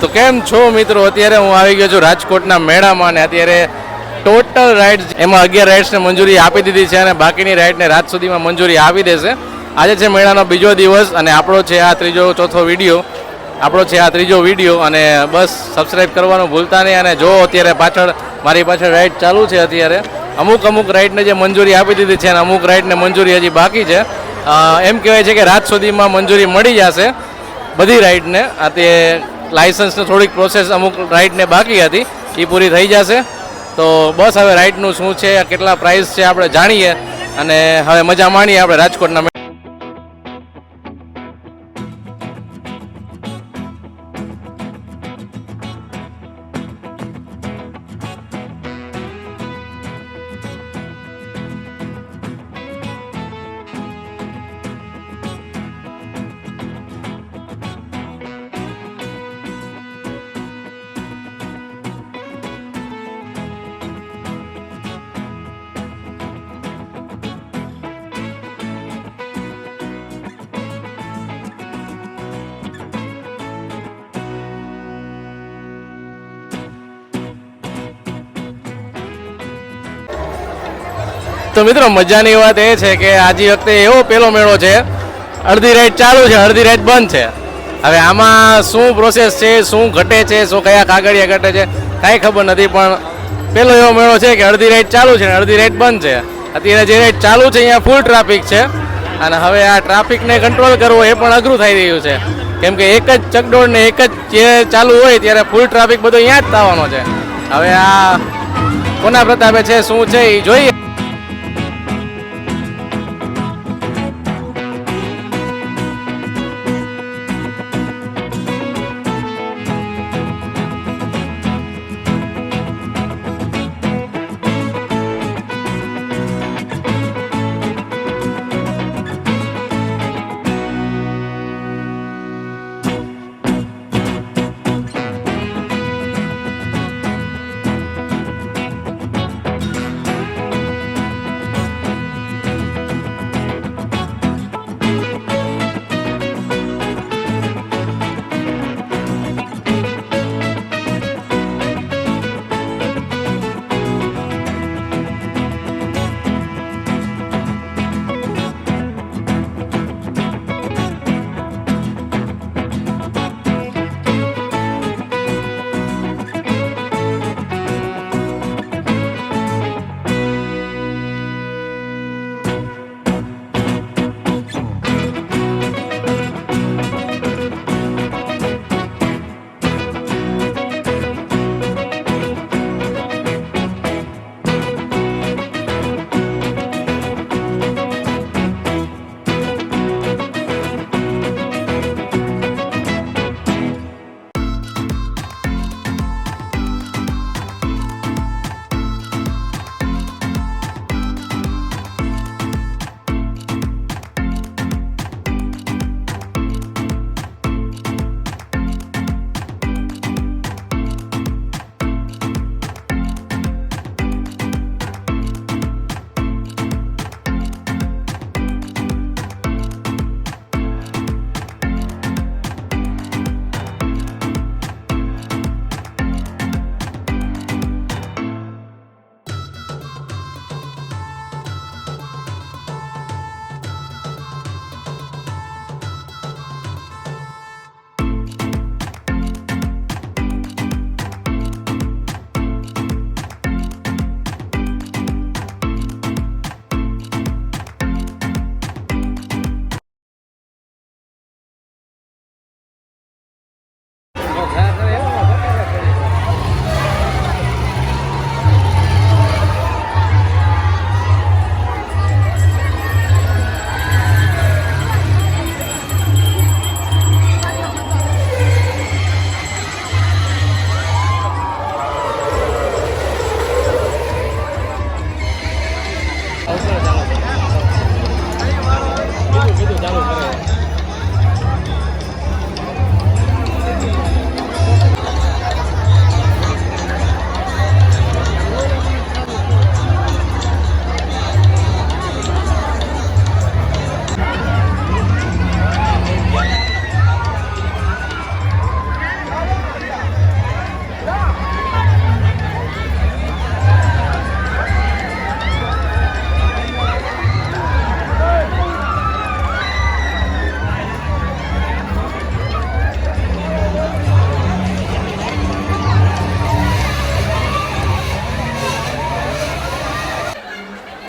તો કેમ છો મિત્રો? અત્યારે હું આવી ગયો છું રાજકોટના મેળામાં અને અત્યારે ટોટલ રાઇડ્સ એમાં અગિયાર રાઇડ્સને મંજૂરી આપી દીધી છે અને બાકીની રાઇડને રાત સુધીમાં મંજૂરી આપી દેશે. આજે છે મેળાનો બીજો દિવસ અને આપણો છે આ ત્રીજો ચોથો વીડિયો આપણો છે આ ત્રીજો વીડિયો અને બસ સબસ્ક્રાઈબ કરવાનું ભૂલતા નહીં અને જો અત્યારે પાછળ મારી પાછળ રાઇડ ચાલુ છે અત્યારે, અમુક અમુક રાઇડને જે મંજૂરી આપી દીધી છે અને અમુક રાઇડને મંજૂરી હજી બાકી છે. એમ કહેવાય છે કે રાત સુધીમાં મંજૂરી મળી જશે બધી રાઇડને આ તે લાઇસન્સની થોડીક પ્રોસેસ અમુક રાઇડને બાકી હતી. એ પૂરી થઈ જશે. તો બસ હવે રાઇડનું શું છે કેટલા પ્રાઇસ છે, આપણે જાણીએ. અને હવે મજા માણીએ આપણે રાજકોટના તો મિત્રો, મજાની વાત એ છે કે આજે વખતે એવો પેલો મેળો છે, અડધી રાઈડ ચાલુ છે, અડધી રાઈડ બંધ છે. હવે આમાં શું પ્રોસેસ છે, શું ઘટે છે, શું કયા કાગળિયા ઘટે છે, કાંઈ ખબર નથી, પણ પેલો એવો મેળો છે કે અડધી રાઈડ ચાલુ છે અડધી રાઈડ બંધ છે. અત્યારે જે રાઈડ ચાલુ છે, અહીંયા ફૂલ ટ્રાફિક છે. અને હવે આ ટ્રાફિકને કંટ્રોલ કરવો એ પણ અઘરું થઈ રહ્યું છે. કેમ કે એક જ ચકડોળ ને એક જ જે ચાલુ હોય ત્યારે ફૂલ ટ્રાફિક બધો અહીંયા જ થવાનો છે. હવે આ કોના પ્રતાપે છે, શું છે એ જોઈએ.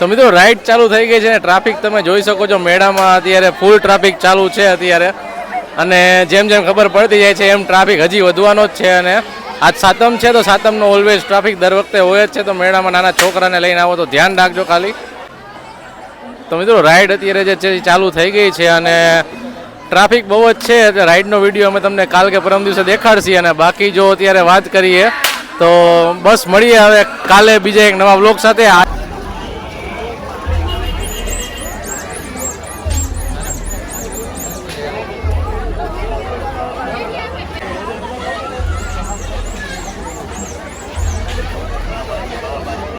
તો મિત્રો રાઈડ ચાલુ થઈ ગઈ છે ટ્રાફિક તમે જોઈ શકો છો, મેળામાં અત્યારે ફૂલ ટ્રાફિક ચાલુ છે અત્યારે. અને જેમ જેમ ખબર પડતી જાય છે, એમ ટ્રાફિક હજી વધવાનો જ છે અને આજ સાતમ છે, તો સાતમનો ઓલવેઝ ટ્રાફિક દર વખતે હોય જ છે. તો મેળામાં નાના છોકરાને લઈને આવો તો ધ્યાન રાખજો ખાલી. તો મિત્રો રાઈડ અત્યારે જે છે ચાલુ થઈ ગઈ છે અને ટ્રાફિક બહુ જ છે. એટલે રાઈડનો વીડિયો અમે તમને કાલ કે પરમ દિવસે દેખાડશી અને બાકી જો અત્યારે વાત કરીએ, તો બસ મળીએ હવે કાલે બીજા એક નવા બ્લોગ સાથે.